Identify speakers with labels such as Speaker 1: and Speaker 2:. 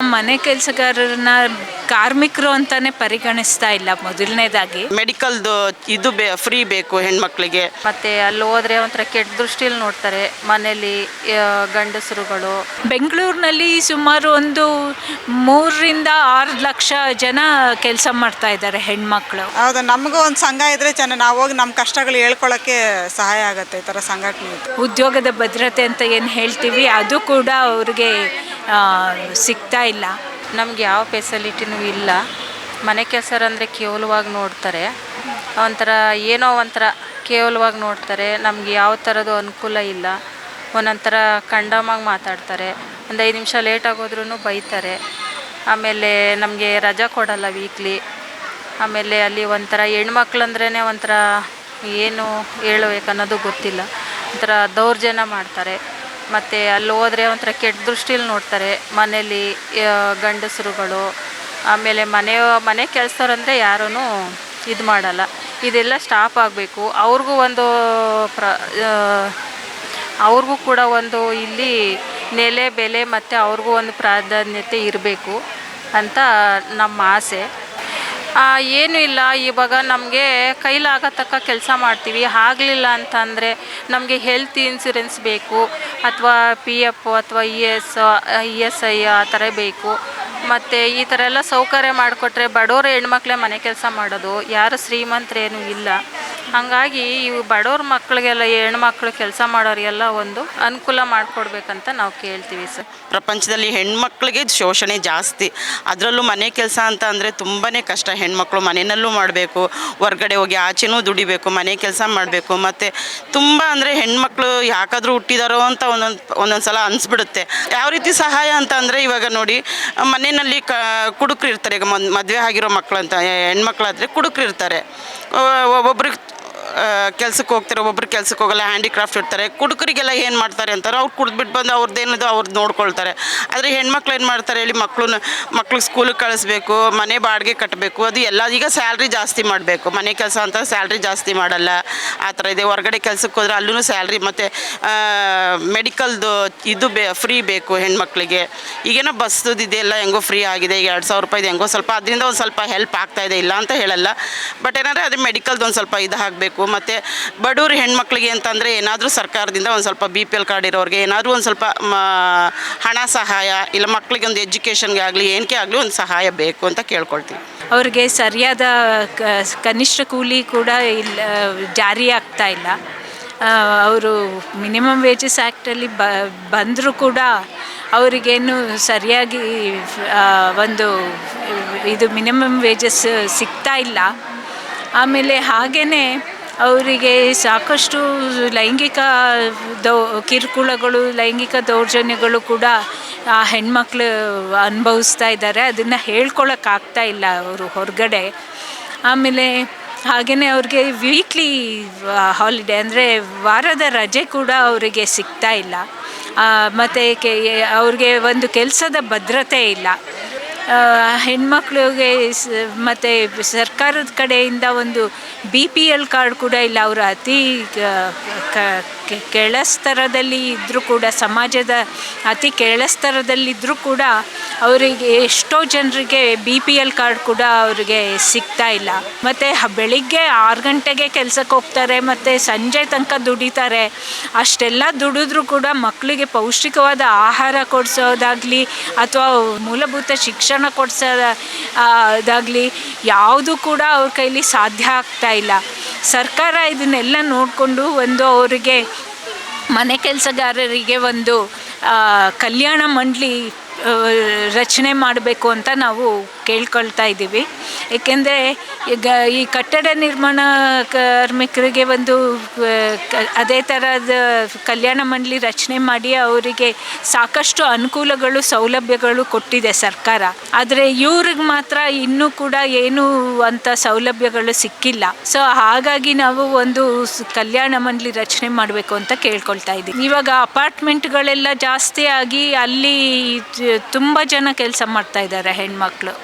Speaker 1: ಮನೆ ಕೆಲಸಗಾರರನ್ನ ಕಾರ್ಮಿಕರು ಅಂತಾನೆ ಪರಿಗಣಿಸ್ತಾ ಇಲ್ಲ ಮೊದಲನೇದಾಗಿ.
Speaker 2: ಮೆಡಿಕಲ್ದು ಇದು ಬೇ ಫ್ರೀ ಬೇಕು ಹೆಣ್ಮಕ್ಳಿಗೆ.
Speaker 3: ಮತ್ತೆ ಅಲ್ಲಿ ಹೋದ್ರೆ ಒಂಥರ ಕೆಟ್ಟ ದೃಷ್ಟಿಯಲ್ಲಿ ನೋಡ್ತಾರೆ. ಮನೇಲಿ ಆ, ಗಂಡಸರುಗಳು.
Speaker 1: ಬೆಂಗಳೂರಿನಲ್ಲಿ ಸುಮಾರು ಒಂದು ಮೂರರಿಂದ ಆರು ಲಕ್ಷ ಜನ ಕೆಲಸ ಮಾಡ್ತಾ ಇದ್ದಾರೆ ಹೆಣ್ಮಕ್ಳು.
Speaker 4: ಹೌದು ನಮಗೂ ಒಂದು ಸಂಘ ಇದ್ರೆ ಜನ ನಾವು ಹೋಗಿ ನಮ್ಮ ಕಷ್ಟಗಳು ಹೇಳ್ಕೊಳ್ಳೋಕ್ಕೆ ಸಹಾಯ ಆಗುತ್ತೆ ಈ ಥರ ಸಂಘಟನೆ. ಇದ್ರೆ.
Speaker 1: ಉದ್ಯೋಗದ ಭದ್ರತೆ ಅಂತ ಏನು ಹೇಳ್ತೀವಿ ಅದು ಕೂಡ ಅವ್ರಿಗೆ ಸಿಗ್ತಾ ಇಲ್ಲ.
Speaker 3: ನಮ್ಗೆ ಯಾವ ಫೆಸಿಲಿಟಿನೂ ಇಲ್ಲ. ಮನೆ ಕೆಲಸರಂದರೆ ಕೇವಲವಾಗಿ ನೋಡ್ತಾರೆ. ಒಂಥರ ಏನೋ ಒಂಥರ ಕೇವಲವಾಗಿ ನೋಡ್ತಾರೆ. ನಮ್ಗೆ ಯಾವ ಥರದ್ದು ಅನುಕೂಲ ಇಲ್ಲ. ಒಂದೊಂಥರ ಕಂಡಮಾಗಿ ಮಾತಾಡ್ತಾರೆ. ಒಂದು ಐದು ನಿಮಿಷ ಲೇಟ್ ಆಗೋದ್ರೂ ಬೈತಾರೆ. ಆಮೇಲೆ ನಮಗೆ ರಜಾ ಕೊಡಲ್ಲ ವೀಕ್ಲಿ ಆಮೇಲೆ ಅಲ್ಲಿ ಒಂಥರ ಹೆಣ್ಮಕ್ಳಂದ್ರೇ ಒಂಥರ ಏನು ಹೇಳಬೇಕನ್ನೋದು ಗೊತ್ತಿಲ್ಲ. ಒಂಥರ ದೌರ್ಜನ್ಯ ಮಾಡ್ತಾರೆ. ಮತ್ತು ಅಲ್ಲಿ ಹೋದರೆ ಒಂಥರ ಕೆಟ್ಟ ದೃಷ್ಟಿಲಿ ನೋಡ್ತಾರೆ. ಮನೇಲಿ ಗಂಡಸರುಗಳು, ಆಮೇಲೆ ಮನೆ ಮನೆ ಕೆಲಸದವ್ರಂದರೆ ಯಾರೂ ಇದು ಮಾಡಲ್ಲ. ಇದೆಲ್ಲ ಸ್ಟಾಪ್ ಆಗಬೇಕು. ಅವ್ರಿಗೂ ಒಂದು ಪ್ರ ಅವ್ರಿಗೂ ಕೂಡ ಒಂದು ಇಲ್ಲಿ ನೆಲೆ, ಬೆಲೆ ಮತ್ತು ಅವ್ರಿಗೂ ಒಂದು ಪ್ರಾಧಾನ್ಯತೆ ಇರಬೇಕು ಅಂತ ನಮ್ಮ ಆಸೆ. ಏನೂ ಇಲ್ಲ. ಇವಾಗ ನಮಗೆ ಕೈಲಾಗತಕ್ಕ ಕೆಲಸ ಮಾಡ್ತೀವಿ. ಆಗಲಿಲ್ಲ ಅಂತಂದರೆ ನಮಗೆ ಹೆಲ್ತ್ ಇನ್ಸೂರೆನ್ಸ್ ಬೇಕು, ಅಥವಾ ಪಿ ಎಫ್ ಅಥವಾ E S E S I ಆ ಥರ ಬೇಕು. ಮತ್ತು ಈ ಥರ ಎಲ್ಲ ಸೌಕರ್ಯ ಮಾಡಿಕೊಟ್ರೆ ಬಡವರು ಹೆಣ್ಮಕ್ಳೇ ಮನೆ ಕೆಲಸ ಮಾಡೋದು, ಯಾರು ಶ್ರೀಮಂತರೇನು ಇಲ್ಲ. ಹಾಗಾಗಿ ಇವು ಬಡವ್ರ ಮಕ್ಕಳಿಗೆಲ್ಲ ಹೆಣ್ಮಕ್ಳು ಕೆಲಸ ಮಾಡೋರಿಗೆಲ್ಲ ಒಂದು ಅನುಕೂಲ ಮಾಡಿಕೊಡ್ಬೇಕಂತ ನಾವು ಕೇಳ್ತೀವಿ ಸರ್.
Speaker 2: ಪ್ರಪಂಚದಲ್ಲಿ ಹೆಣ್ಮಕ್ಳಿಗೆ ಶೋಷಣೆ ಜಾಸ್ತಿ. ಅದರಲ್ಲೂ ಮನೆ ಕೆಲಸ ಅಂತ ಅಂದರೆ ತುಂಬಾ ಕಷ್ಟ. ಹೆಣ್ಮಕ್ಳು ಮನೆಯಲ್ಲೂ ಮಾಡಬೇಕು, ಹೊರ್ಗಡೆ ಹೋಗಿ ಆಚೆನೂ ದುಡಿಬೇಕು, ಮನೆ ಕೆಲಸ ಮಾಡಬೇಕು, ಮತ್ತು ತುಂಬ ಅಂದರೆ ಹೆಣ್ಮಕ್ಳು ಯಾಕಾದರೂ ಹುಟ್ಟಿದಾರೋ ಅಂತ ಒಂದೊಂದು ಒಂದೊಂದು ಸಲ ಅನಿಸ್ಬಿಡುತ್ತೆ. ಯಾವ ರೀತಿ ಸಹಾಯ ಅಂತ ಅಂದರೆ ಇವಾಗ ನೋಡಿ ಮನೆಯಲ್ಲಿ ಕ, ಕುಡುಕರು ಇರ್ತಾರೆ. ಈಗ ಮದುವೆ ಆಗಿರೋ ಮಕ್ಕಳು ಅಂತ ಹೆಣ್ಮಕ್ಳಾದರೆ ಕುಡುಕರು ಇರ್ತಾರೆ. ಕೆಲ್ಸಕ್ಕೆ ಹೋಗ್ತಾರೆ, ಒಬ್ಬೊಬ್ರು ಕೆಲ್ಸಕ್ಕೆ ಹೋಗಲ್ಲ ಹ್ಯಾಂಡಿಕ್ರಾಫ್ಟ್ ಇರ್ತಾರೆ ಕುಡುಕರಿಗೆಲ್ಲ ಏನು ಮಾಡ್ತಾರೆ ಅಂತಾರೆ ಅವ್ರು ಕುಡಿದ್ಬಿಟ್ಟು ಬಂದು ಅವ್ರದ್ದೇನಿದೆ ಅವ್ರದ್ದು ನೋಡ್ಕೊಳ್ತಾರೆ. ಆದರೆ ಹೆಣ್ಮಕ್ಳು ಏನು ಮಾಡ್ತಾರೆ ಹೇಳಿ ಮಕ್ಕಳನ್ನ ಮಕ್ಳಿಗೆ ಸ್ಕೂಲಿಗೆ ಕಳಿಸ್ಬೇಕು, ಮನೆ ಬಾಡಿಗೆ ಕಟ್ಟಬೇಕು ಅದು ಎಲ್ಲ, ಈಗ ಸ್ಯಾಲ್ರಿ ಜಾಸ್ತಿ ಮಾಡಬೇಕು. ಮನೆ ಕೆಲಸ ಅಂತ ಸ್ಯಾಲ್ರಿ ಜಾಸ್ತಿ ಮಾಡಲ್ಲ. ಆ ಥರ ಇದೆ. ಹೊರಗಡೆ ಕೆಲ್ಸಕ್ಕೆ ಹೋದ್ರೆ ಅಲ್ಲೂ ಸ್ಯಾಲ್ರಿ ಮತ್ತು ಮೆಡಿಕಲ್ದು ಇದು ಬೇ ಫ್ರೀ ಬೇಕು ಹೆಣ್ಮಕ್ಳಿಗೆ. ಈಗೇನೋ ಬಸ್ದು ಇದೆಲ್ಲ ಹೆಂಗೋ ಫ್ರೀ ಆಗಿದೆ, ಈಗ ಎರಡು ಸಾವಿರ ರೂಪಾಯಿದು ಹೆಂಗೋ ಸ್ವಲ್ಪ, ಅದರಿಂದ ಒಂದು ಸ್ವಲ್ಪ ಹೆಲ್ಪ್ ಆಗ್ತಾ ಇದೆ, ಇಲ್ಲ ಅಂತ ಹೇಳಲ್ಲ. ಬಟ್ ಏನಾದರೆ ಅದು ಮೆಡಿಕಲ್ದು ಒಂದು ಸ್ವಲ್ಪ ಇದು ಆಗಬೇಕು ಮತ್ತು ಬಡವ್ರ ಹೆಣ್ಮಕ್ಳಿಗೆ ಅಂತಂದರೆ ಏನಾದರೂ ಸರ್ಕಾರದಿಂದ ಒಂದು ಸ್ವಲ್ಪ ಬಿ ಪಿ ಎಲ್ ಕಾರ್ಡ್ ಇರೋರಿಗೆ ಏನಾದರೂ ಒಂದು ಸ್ವಲ್ಪ ಹಣ ಸಹಾಯ ಇಲ್ಲ ಮಕ್ಕಳಿಗೆ ಒಂದು ಎಜುಕೇಷನ್ಗೆ ಆಗಲಿ ಏನಕ್ಕೆ ಆಗಲಿ ಒಂದು ಸಹಾಯ ಬೇಕು ಅಂತ ಕೇಳ್ಕೊಳ್ತೀವಿ.
Speaker 1: ಅವ್ರಿಗೆ ಸರಿಯಾದ ಕನಿಷ್ಠ ಕೂಲಿ ಕೂಡ ಇಲ್ಲ, ಜಾರಿ ಆಗ್ತಾ ಇಲ್ಲ. ಅವರು ಮಿನಿಮಮ್ ವೇಜಸ್ ಆ್ಯಕ್ಟಲ್ಲಿ ಬ, ಬಂದರೂ ಕೂಡ ಅವರಿಗೇನು ಸರಿಯಾಗಿ ಒಂದು ಇದು ಮಿನಿಮಮ್ ವೇಜಸ್ ಸಿಗ್ತಾ ಇಲ್ಲ. ಆಮೇಲೆ ಹಾಗೆಯೇ ಅವರಿಗೆ ಸಾಕಷ್ಟು ಲೈಂಗಿಕ ದೌ, ಕಿರುಕುಳಗಳು, ಲೈಂಗಿಕ ದೌರ್ಜನ್ಯಗಳು ಕೂಡ ಆ ಹೆಣ್ಮಕ್ಳು ಅನುಭವಿಸ್ತಾ ಇದ್ದಾರೆ. ಅದನ್ನು ಹೇಳ್ಕೊಳಕ್ಕಾಗ್ತಾ ಇಲ್ಲ ಅವರು ಹೊರಗಡೆ. ಆಮೇಲೆ ಹಾಗೆಯೇ ಅವ್ರಿಗೆ ವೀಕ್ಲಿ ಹಾಲಿಡೇ ಅಂದರೆ ವಾರದ ರಜೆ ಕೂಡ ಅವರಿಗೆ ಸಿಗ್ತಾ ಇಲ್ಲ. ಮತ್ತು ಕೆ, ಅವ್ರಿಗೆ ಒಂದು ಕೆಲಸದ ಭದ್ರತೆ ಇಲ್ಲ. ಹೆಣ್ಮಕ್ಳಿಗೆ ಮತ್ತು ಸರ್ಕಾರದ ಕಡೆಯಿಂದ ಒಂದು ಬಿ ಪಿ ಎಲ್ ಕಾರ್ಡ್ ಕೂಡ ಇಲ್ಲ. ಅವರು ಅತಿ ಕೆಳಸ್ತರದಲ್ಲಿ ಇದ್ದರೂ ಕೂಡ, ಸಮಾಜದ ಅತಿ ಕೆಳಸ್ತರದಲ್ಲಿದ್ದರೂ ಕೂಡ ಅವರಿಗೆ ಎಷ್ಟೋ ಜನರಿಗೆ ಬಿ ಪಿ ಎಲ್ ಕಾರ್ಡ್ ಕೂಡ ಅವರಿಗೆ ಸಿಗ್ತಾ ಇಲ್ಲ. ಮತ್ತು ಬೆಳಿಗ್ಗೆ ಆರು ಗಂಟೆಗೆ ಕೆಲಸಕ್ಕೆ ಹೋಗ್ತಾರೆ, ಮತ್ತು ಸಂಜೆ ತನಕ ದುಡಿತಾರೆ. ಅಷ್ಟೆಲ್ಲ ದುಡಿದ್ರೂ ಕೂಡ ಮಕ್ಕಳಿಗೆ ಪೌಷ್ಟಿಕವಾದ ಆಹಾರ ಕೊಡಿಸೋದಾಗಲಿ ಅಥವಾ ಮೂಲಭೂತ ಶಿಕ್ಷಣ ಕೊಡಿಸೋದಾಗಲಿ ಯಾವುದು ಕೂಡ ಅವ್ರ ಕೈಲಿ ಸಾಧ್ಯ ಆಗ್ತಾ ಇಲ್ಲ. ಸರ್ಕಾರ ಇದನ್ನೆಲ್ಲ ನೋಡಿಕೊಂಡು ಒಂದು ಅವರಿಗೆ ಮನೆ ಕೆಲಸಗಾರರಿಗೆ ಒಂದು ಕಲ್ಯಾಣ ಮಂಡಳಿ ರಚನೆ ಮಾಡಬೇಕು ಅಂತ ನಾವು ಕೇಳ್ಕೊಳ್ತಾ ಇದ್ದೀವಿ. ಏಕೆಂದರೆ ಈಗ ಈ ಕಟ್ಟಡ ನಿರ್ಮಾಣ ಕಾರ್ಮಿಕರಿಗೆ ಒಂದು ಅದೇ ಥರದ ಕಲ್ಯಾಣ ಮಂಡಳಿ ರಚನೆ ಮಾಡಿ ಅವರಿಗೆ ಸಾಕಷ್ಟು ಅನುಕೂಲಗಳು, ಸೌಲಭ್ಯಗಳು ಕೊಟ್ಟಿದೆ ಸರ್ಕಾರ. ಆದರೆ ಇವ್ರಿಗೆ ಮಾತ್ರ ಇನ್ನೂ ಕೂಡ ಏನು ಅಂತ ಸೌಲಭ್ಯಗಳು ಸಿಕ್ಕಿಲ್ಲ. ಸೊ ಹಾಗಾಗಿ ನಾವು ಒಂದು ಕಲ್ಯಾಣ ಮಂಡಳಿ ರಚನೆ ಮಾಡಬೇಕು ಅಂತ ಕೇಳ್ಕೊಳ್ತಾ ಇದ್ದೀವಿ. ಇವಾಗ ಅಪಾರ್ಟ್ಮೆಂಟ್ಗಳೆಲ್ಲ ಜಾಸ್ತಿ ಆಗಿ ಅಲ್ಲಿ ತುಂಬ ಜನ ಕೆಲಸ ಮಾಡ್ತಾ ಇದ್ದಾರೆ ಹೆಣ್ಮಕ್ಳು.